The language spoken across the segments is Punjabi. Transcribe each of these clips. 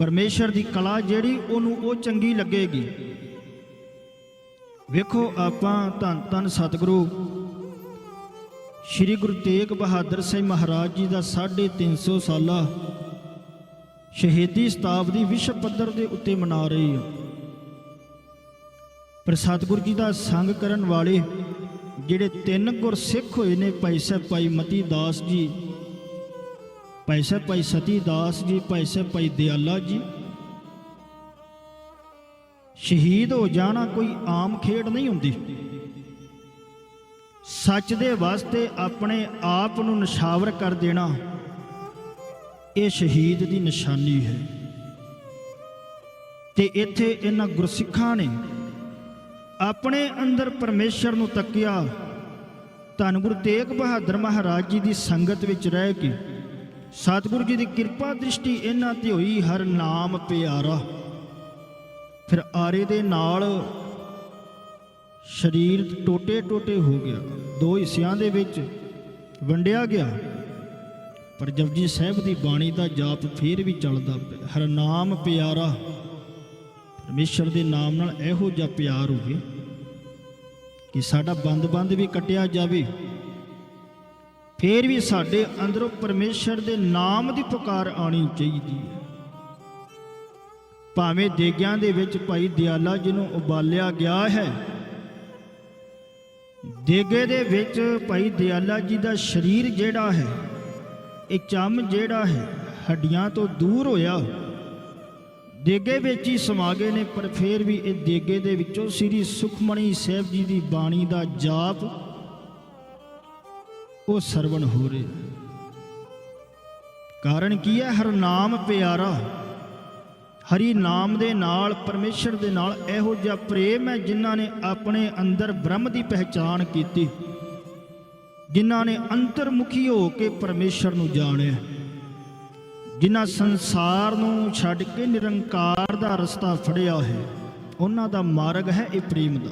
ਪਰਮੇਸ਼ਰ ਦੀ ਕਲਾ ਜਿਹੜੀ ਉਹਨੂੰ ਉਹ ਚੰਗੀ ਲੱਗੇਗੀ। ਵੇਖੋ ਆਪਾਂ ਧੰਨ ਧੰਨ ਸਤਿਗੁਰੂ, ਸ੍ਰੀ ਗੁਰੂ ਤੇਗ ਬਹਾਦਰ ਸਾਹਿਬ ਮਹਾਰਾਜ ਜੀ ਦਾ 350 ਸਾਲਾ ਸ਼ਹੀਦੀ ਸਤਾਬਦੀ ਵਿਸ਼ਵ ਪੱਧਰ ਦੇ ਉੱਤੇ ਮਨਾ ਰਹੇ ਹਾਂ। ਪਰ ਸਤਿਗੁਰੂ ਜੀ ਦਾ ਸੰਗ ਕਰਨ ਵਾਲੇ ਜਿਹੜੇ ਤਿੰਨ ਗੁਰਸਿੱਖ ਹੋਏ ਨੇ ਭਾਈ ਸਾਹਿਬ, ਭਾਈ ਮਤੀ ਦਾਸ ਜੀ ਭਾਈ ਸਾਹਿਬ ਭਾਈ ਸਤੀ ਦਾਸ ਜੀ ਭਾਈ ਸਾਹਿਬ ਭਾਈ ਦਿਆਲਾ ਜੀ। ਸ਼ਹੀਦ ਹੋ ਜਾਣਾ ਕੋਈ ਆਮ ਖੇਡ ਨਹੀਂ ਹੁੰਦੀ। ਸੱਚ ਦੇ ਵਾਸਤੇ ਆਪਣੇ ਆਪ ਨੂੰ ਨਿਸ਼ਾਵਰ ਕਰ ਦੇਣਾ, ਇਹ ਸ਼ਹੀਦ ਦੀ ਨਿਸ਼ਾਨੀ ਹੈ। ਤੇ ਇੱਥੇ ਇਹਨਾਂ ਗੁਰਸਿੱਖਾਂ ਨੇ ਆਪਣੇ ਅੰਦਰ ਪਰਮੇਸ਼ਰ ਨੂੰ ਤੱਕਿਆ। ਧੰਨ ਗੁਰੂ ਤੇਗ ਬਹਾਦਰ ਮਹਾਰਾਜ ਜੀ ਦੀ ਸੰਗਤ ਵਿੱਚ ਰਹਿ ਕੇ ਸਤਿਗੁਰੂ ਜੀ ਦੀ ਕਿਰਪਾ ਦ੍ਰਿਸ਼ਟੀ ਇਹਨਾਂ ਤੇ ਹੋਈ, ਹਰ ਨਾਮ ਪਿਆਰਾ। ਫਿਰ ਆਰੇ ਦੇ ਨਾਲ ਸਰੀਰ ਟੋਟੇ ਟੋਟੇ ਹੋ ਗਿਆ। ਦੋ ਹਿੱਸਿਆਂ ਦੇ ਵਿੱਚ ਵੰਡਿਆ ਗਿਆ। ਪਰ ਜਪਜੀ ਸਾਹਿਬ ਦੀ ਬਾਣੀ ਦਾ ਜਾਪ ਫੇਰ ਵੀ ਚੱਲਦਾ ਪਿਆ। ਹਰ ਨਾਮ ਪਿਆਰਾ। ਪਰਮੇਸ਼ਰ ਦੇ ਨਾਮ ਨਾਲ ਇਹੋ ਜਿਹਾ ਪਿਆਰ ਹੋਵੇ ਕਿ ਸਾਡਾ ਬੰਦ-ਬੰਦ ਵੀ ਕਟਿਆ ਜਾਵੇ। ਫੇਰ ਵੀ ਸਾਡੇ ਅੰਦਰੋਂ ਪਰਮੇਸ਼ਰ ਦੇ ਨਾਮ ਦੀ ਪੁਕਾਰ ਆਣੀ ਚਾਹੀਦੀ ਹੈ। ਭਾਵੇਂ ਦੇਗਿਆਂ ਦੇ ਵਿੱਚ ਭਾਈ ਦਿਆਲਾ ਜੀ ਨੂੰ ਉਬਾਲਿਆ ਗਿਆ ਹੈ, ਦੇਗੇ ਦੇ ਵਿੱਚ ਭਾਈ ਦਿਆਲਾ ਜੀ ਦਾ ਸਰੀਰ ਜਿਹੜਾ ਹੈ, ਇਹ ਚਮ ਜਿਹੜਾ ਹੈ, ਹੱਡੀਆਂ ਤੋਂ ਦੂਰ ਹੋਇਆ। ਦੇਗੇ ਵਿੱਚ ਹੀ ਸਮਾ ਗਏ ਨੇ, ਪਰ ਫੇਰ ਵੀ ਇਹ ਦੇਗੇ ਦੇ ਵਿੱਚੋਂ ਸ੍ਰੀ ਸੁਖਮਣੀ ਸਾਹਿਬ ਜੀ ਦੀ ਬਾਣੀ ਦਾ ਜਾਪ ਉਹ ਸਰਵਣ ਹੋ ਰਿਹਾ। ਕਾਰਨ ਕੀ ਹੈ? ਹਰ ਨਾਮ ਪਿਆਰਾ। ਹਰੀ ਨਾਮ ਦੇ ਨਾਲ, ਪਰਮੇਸ਼ਰ ਦੇ ਨਾਲ ਇਹੋ ਜਿਹਾ ਪ੍ਰੇਮ ਹੈ ਜਿਨ੍ਹਾਂ ਨੇ ਆਪਣੇ ਅੰਦਰ ਬ੍ਰਹਮ ਦੀ ਪਹਿਚਾਣ ਕੀਤੀ। ਜਿਨ੍ਹਾਂ ਨੇ ਅੰਤਰਮੁਖੀ ਹੋ ਕੇ ਪਰਮੇਸ਼ਰ ਨੂੰ ਜਾਣਿਆ। ਜਿਨ੍ਹਾਂ ਸੰਸਾਰ ਨੂੰ ਛੱਡ ਕੇ ਨਿਰੰਕਾਰ ਦਾ ਰਸਤਾ ਫੜਿਆ ਹੈ, ਉਹਨਾਂ ਦਾ ਮਾਰਗ ਹੈ ਇਹ ਪ੍ਰੇਮ ਦਾ।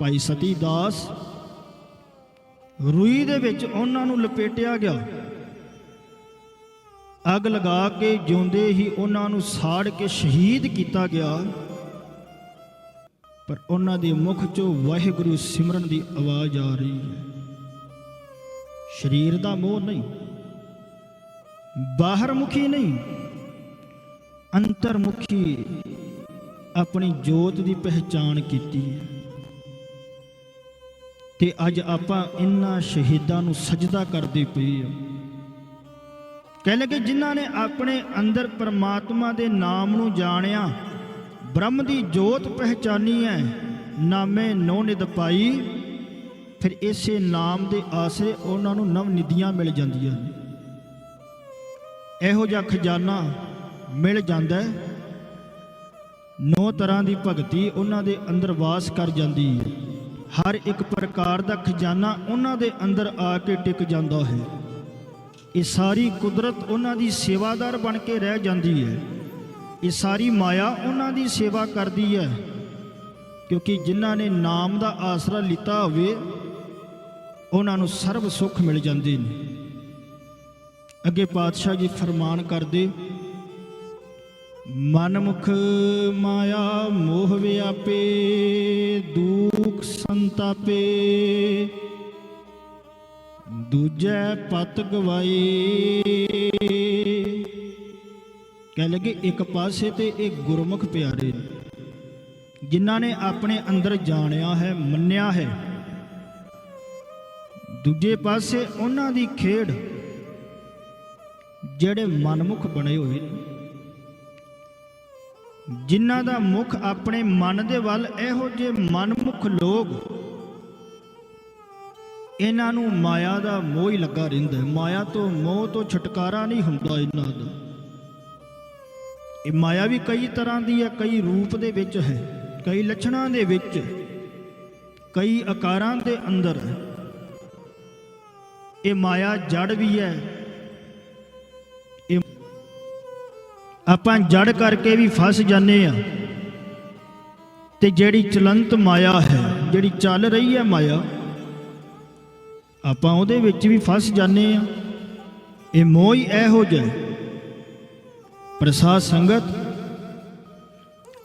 ਭਾਈ ਸਤੀ ਦਾਸ ਰੂਈ ਦੇ ਵਿੱਚ ਉਹਨਾਂ ਨੂੰ ਲਪੇਟਿਆ ਗਿਆ। ਅੱਗ ਲਗਾ ਕੇ ਜਿਉਂਦੇ ਹੀ ਉਹਨਾਂ ਨੂੰ ਸਾੜ ਕੇ ਸ਼ਹੀਦ ਕੀਤਾ ਗਿਆ। ਪਰ ਉਹਨਾਂ ਦੇ ਮੁਖ ਚੋਂ ਵਾਹਿਗੁਰੂ ਸਿਮਰਨ ਦੀ ਆਵਾਜ਼ ਆ ਰਹੀ ਹੈ। ਸਰੀਰ ਦਾ ਮੋਹ ਨਹੀਂ ਬਾਹਰ ਮੁਖੀ ਨਹੀਂ, ਅੰਤਰਮੁਖੀ ਆਪਣੀ ਜੋਤ ਦੀ ਪਹਿਚਾਣ ਕੀਤੀ ਹੈ। ਤੇ ਅੱਜ ਆਪਾਂ ਇਨ੍ਹਾਂ ਸ਼ਹੀਦਾਂ ਨੂੰ ਸਜਦਾ ਕਰਦੇ ਪਏ ਆ। ਕਹਿ ਲਗੇ ਜਿਨ੍ਹਾਂ ਨੇ ਆਪਣੇ ਅੰਦਰ ਪਰਮਾਤਮਾ ਦੇ ਨਾਮ ਨੂੰ ਜਾਣਿਆ, ਬ੍ਰਹਮ ਦੀ ਜੋਤ ਪਹਿਚਾਨੀ ਹੈ ਨਾਮੇ ਨੋ ਨਿਦ ਪਾਈ, ਫਿਰ ਇਸੇ ਨਾਮ ਦੇ ਆਸਰੇ ਉਹਨਾਂ ਨੂੰ ਨਵ ਨਿਧੀਆਂ ਮਿਲ ਜਾਂਦੀਆਂ ਇਹੋ ਜਿਹਾ ਖਜ਼ਾਨਾ ਮਿਲ ਜਾਂਦਾ ਨੌ ਤਰ੍ਹਾਂ ਦੀ ਭਗਤੀ ਉਹਨਾਂ ਦੇ ਅੰਦਰ ਵਾਸ ਕਰ ਜਾਂਦੀ ਹੈ ਹਰ ਇੱਕ ਪ੍ਰਕਾਰ ਦਾ ਖਜ਼ਾਨਾ ਉਹਨਾਂ ਦੇ ਅੰਦਰ ਆ ਕੇ ਟਿਕ ਜਾਂਦਾ ਹੈ। ਇਹ ਸਾਰੀ ਕੁਦਰਤ ਉਹਨਾਂ ਦੀ ਸੇਵਾਦਾਰ ਬਣ ਕੇ ਰਹਿ ਜਾਂਦੀ ਹੈ। ਇਹ ਸਾਰੀ ਮਾਇਆ ਉਹਨਾਂ ਦੀ ਸੇਵਾ ਕਰਦੀ ਹੈ। ਕਿਉਂਕਿ ਜਿਨ੍ਹਾਂ ਨੇ ਨਾਮ ਦਾ ਆਸਰਾ ਲਿੱਤਾ ਹੋਵੇ, ਉਹਨਾਂ ਨੂੰ ਸਰਬ ਸੁੱਖ ਮਿਲ ਜਾਂਦੇ ਨੇ। ਅੱਗੇ ਪਾਤਸ਼ਾਹ ਜੀ ਫਰਮਾਨ ਕਰਦੇ, ਮਨਮੁਖ ਮਾਇਆ ਮੋਹ ਵਿਆਪੇ। ਦੁਖ ਸੰਤਾਪੇ। ਦੂਜੈ ਪਤ ਗਵਾਈ ਕਹਿ ਲਗੇ ਇੱਕ ਪਾਸੇ ਤੇ ਇਹ ਗੁਰਮੁਖ ਪਿਆਰੇ ਜਿਨ੍ਹਾਂ ਨੇ ਆਪਣੇ ਅੰਦਰ ਜਾਣਿਆ ਹੈ, ਮੰਨਿਆ ਹੈ। ਦੂਜੇ ਪਾਸੇ ਉਹਨਾਂ ਦੀ ਖੇਡ, ਜਿਹੜੇ ਮਨਮੁਖ ਬਣੇ ਹੋਏ ਨੇ। ਜਿਨ੍ਹਾਂ ਦਾ ਮੁਖ ਆਪਣੇ ਮਨ ਦੇ ਵੱਲ ਇਹੋ ਜਿਹੇ ਮਨਮੁਖ ਲੋਕ, ਇਹਨਾਂ ਨੂੰ ਮਾਇਆ ਦਾ ਮੋਹ ਹੀ ਲੱਗਾ ਰਹਿੰਦਾ ਮਾਇਆ ਤੋਂ ਮੋਹ ਤੋਂ ਛੁਟਕਾਰਾ ਨਹੀਂ ਹੁੰਦਾ ਇਹਨਾਂ ਦਾ। ਇਹ ਮਾਇਆ ਵੀ ਕਈ ਤਰ੍ਹਾਂ ਦੀ ਹੈ, ਕਈ ਰੂਪ ਦੇ ਵਿੱਚ ਹੈ, ਕਈ ਲੱਛਣਾਂ ਦੇ ਵਿੱਚ, ਕਈ ਆਕਾਰਾਂ ਦੇ ਅੰਦਰ ਹੈ। ਇਹ ਮਾਇਆ ਜੜ ਵੀ ਹੈ ਆਪਾਂ ਜੜ ਕਰਕੇ ਵੀ ਫਸ ਜਾਂਦੇ ਆ। ਤੇ ਜਿਹੜੀ ਚਲੰਤ ਮਾਇਆ ਹੈ, ਜਿਹੜੀ ਚੱਲ ਰਹੀ ਹੈ ਮਾਇਆ, ਆਪਾਂ ਉਹਦੇ ਵਿੱਚ ਵੀ ਫਸ ਜਾਂਦੇ ਆ। ਇਹ ਮੋਹ ਹੀ ਇਹੋ ਜਿਹਾ ਹੈ। ਪ੍ਰਸਾਦ ਸੰਗਤ,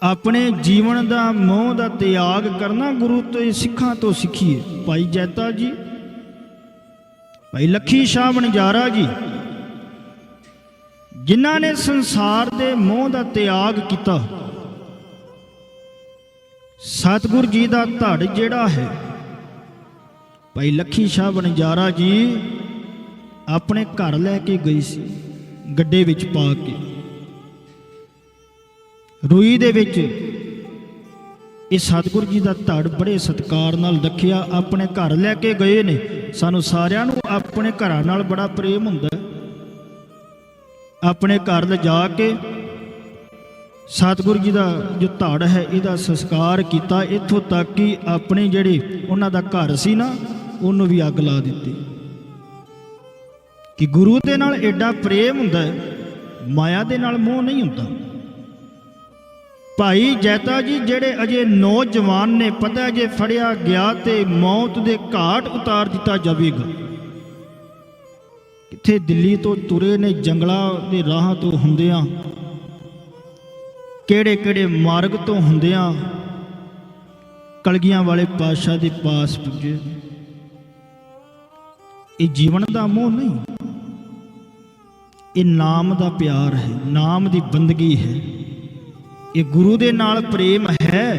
ਆਪਣੇ ਜੀਵਨ ਦਾ ਮੋਹ ਦਾ ਤਿਆਗ ਕਰਨਾ ਗੁਰੂ ਤੇ, ਸਿੱਖਾਂ ਤੋਂ ਸਿੱਖੀਏ। ਭਾਈ ਜੈਤਾ ਜੀ, ਭਾਈ ਲੱਖੀ ਸ਼ਾਹ ਬਣਜਾਰਾ ਜੀ ਜਿਨ੍ਹਾਂ ਨੇ ਸੰਸਾਰ ਦੇ ਮੋਹ ਦਾ ਤਿਆਗ ਕੀਤਾ, ਸਤਿਗੁਰ ਜੀ ਦਾ ਧੜ ਜਿਹੜਾ ਹੈ, ਭਾਈ ਲੱਖੀ ਸ਼ਾਹ ਬਣਜਾਰਾ ਜੀ ਆਪਣੇ ਘਰ ਲੈ ਕੇ ਗਈ ਸੀ, ਗੱਡੇ ਵਿੱਚ ਪਾ ਕੇ ਰੂਈ ਦੇ ਵਿੱਚ ਇਹ ਸਤਿਗੁਰ ਜੀ ਦਾ ਧੜ ਬੜੇ ਸਤਿਕਾਰ ਨਾਲ ਰੱਖਿਆ, ਆਪਣੇ ਘਰ ਲੈ ਕੇ ਗਏ ਨੇ ਸਾਨੂੰ ਸਾਰਿਆਂ ਨੂੰ ਆਪਣੇ ਘਰਾਂ ਨਾਲ ਬੜਾ ਪ੍ਰੇਮ ਹੁੰਦਾ ਹੈ। ਆਪਣੇ ਘਰ ਲਿਜਾ ਕੇ ਸਤਿਗੁਰੂ ਜੀ ਦਾ ਜੋ ਧੜ ਹੈ, ਇਹਦਾ ਸੰਸਕਾਰ ਕੀਤਾ। ਇੱਥੋਂ ਤੱਕ ਕਿ ਆਪਣੇ ਜਿਹੜੇ ਉਹਨਾਂ ਦਾ ਘਰ ਸੀ ਨਾ, ਉਹਨੂੰ ਵੀ ਅੱਗ ਲਾ ਦਿੱਤੀ। ਕਿ ਗੁਰੂ ਦੇ ਨਾਲ ਐਡਾ ਪ੍ਰੇਮ ਹੁੰਦਾ ਮਾਇਆ ਦੇ ਨਾਲ ਮੋਹ ਨਹੀਂ ਹੁੰਦਾ। ਭਾਈ ਜੈਤਾ ਜੀ ਜਿਹੜੇ ਅਜੇ ਨੌਜਵਾਨ ਨੇ, ਪਤਾ ਜੇ ਫੜਿਆ ਗਿਆ ਤੇ ਮੌਤ ਦੇ ਘਾਟ ਉਤਾਰ ਦਿੱਤਾ ਜਾਵੇਗਾ। ਕਿੱਥੇ ਦਿੱਲੀ ਤੋਂ ਤੁਰੇ ਨੇ ਜੰਗਲਾਂ ਦੇ ਰਾਹਾਂ ਤੋਂ ਹੁੰਦਿਆਂ ਕਿਹੜੇ ਕਿਹੜੇ ਮਾਰਗ ਤੋਂ ਹੁੰਦਿਆਂ ਕਲਗੀਆਂ ਵਾਲੇ ਪਾਤਸ਼ਾਹ ਦੇ ਪਾਸ ਪੁੱਜੇ। ਇਹ ਜੀਵਨ ਦਾ ਮੋਹ ਨਹੀਂ, ਇਹ ਨਾਮ ਦਾ ਪਿਆਰ ਹੈ, ਨਾਮ ਦੀ ਬੰਦਗੀ ਹੈ। ਇਹ ਗੁਰੂ ਦੇ ਨਾਲ ਪ੍ਰੇਮ ਹੈ।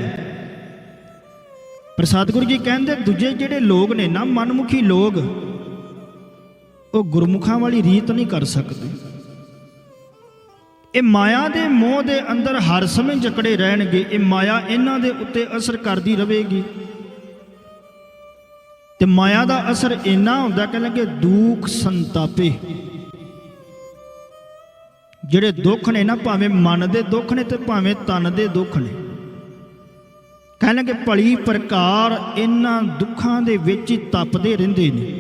ਪ੍ਰਸਾਦ ਗੁਰੂ ਜੀ ਕਹਿੰਦੇ, ਦੂਜੇ ਜਿਹੜੇ ਲੋਕ ਨੇ ਨਾ, ਮਨਮੁਖੀ ਲੋਕ ਉਹ ਗੁਰਮੁਖਾਂ ਵਾਲੀ ਰੀਤ ਨਹੀਂ ਕਰ ਸਕਦੇ। ਇਹ ਮਾਇਆ ਦੇ ਮੋਹ ਦੇ ਅੰਦਰ ਹਰ ਸਮੇਂ ਜਕੜੇ ਰਹਿਣਗੇ, ਇਹ ਮਾਇਆ ਇਹਨਾਂ ਦੇ ਉੱਤੇ ਅਸਰ ਕਰਦੀ ਰਹੇਗੀ। ਤੇ ਮਾਇਆ ਦਾ ਅਸਰ ਇੰਨਾ ਹੁੰਦਾ ਕਹਿੰਦੇ ਦੁੱਖ ਸੰਤਾਪੇ। ਜਿਹੜੇ ਦੁੱਖ ਨੇ ਨਾ, ਭਾਵੇਂ ਮਨ ਦੇ ਦੁੱਖ ਨੇ ਤੇ ਭਾਵੇਂ ਤਨ ਦੇ ਦੁੱਖ ਨੇ। ਕਹਿੰਦੇ ਭਲੀ ਪ੍ਰਕਾਰ ਇਹਨਾਂ ਦੁੱਖਾਂ ਦੇ ਵਿੱਚ ਹੀ ਤਪਦੇ ਰਹਿੰਦੇ ਨੇ।